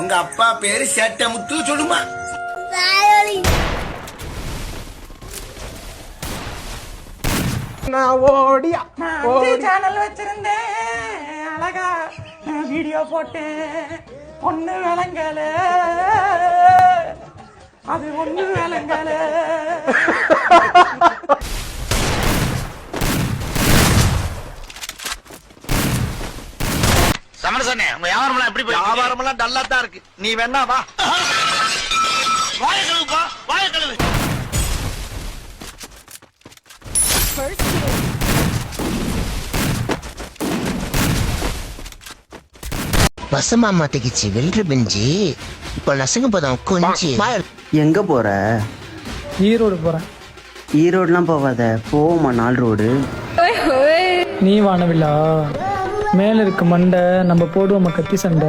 உங்க அப்பா பேரு சேட்டமுத்து சொல்லுமா. நான் ஓடியா ஓடி. சேனல் வச்சிருந்தேன். அழகா வீடியோ போட்டேன் ஒண்ணு விளங்கல. அது ஒண்ணு விளங்கல. சமரசனே உங்க வியாபாரம் எப்படி வியாபாரம் எல்லாம் டல்லா தான் இருக்கு. நீ வேணா வா. வாய கழுவுப்பா வாய கழுவு. வசமாமா திகிச்சு வென்று பிஞ்சு. இப்போ நசுங்க போதும் கொஞ்சி. எங்க போற? ஈரோடு போகிறேன் ஈரோடுலாம் போகாத போவோமா நாள் ரோடு? நீ வானவில்லா. மேல இருக்கு மண்டை நம்ம போடுவோம் கத்தி சண்டை.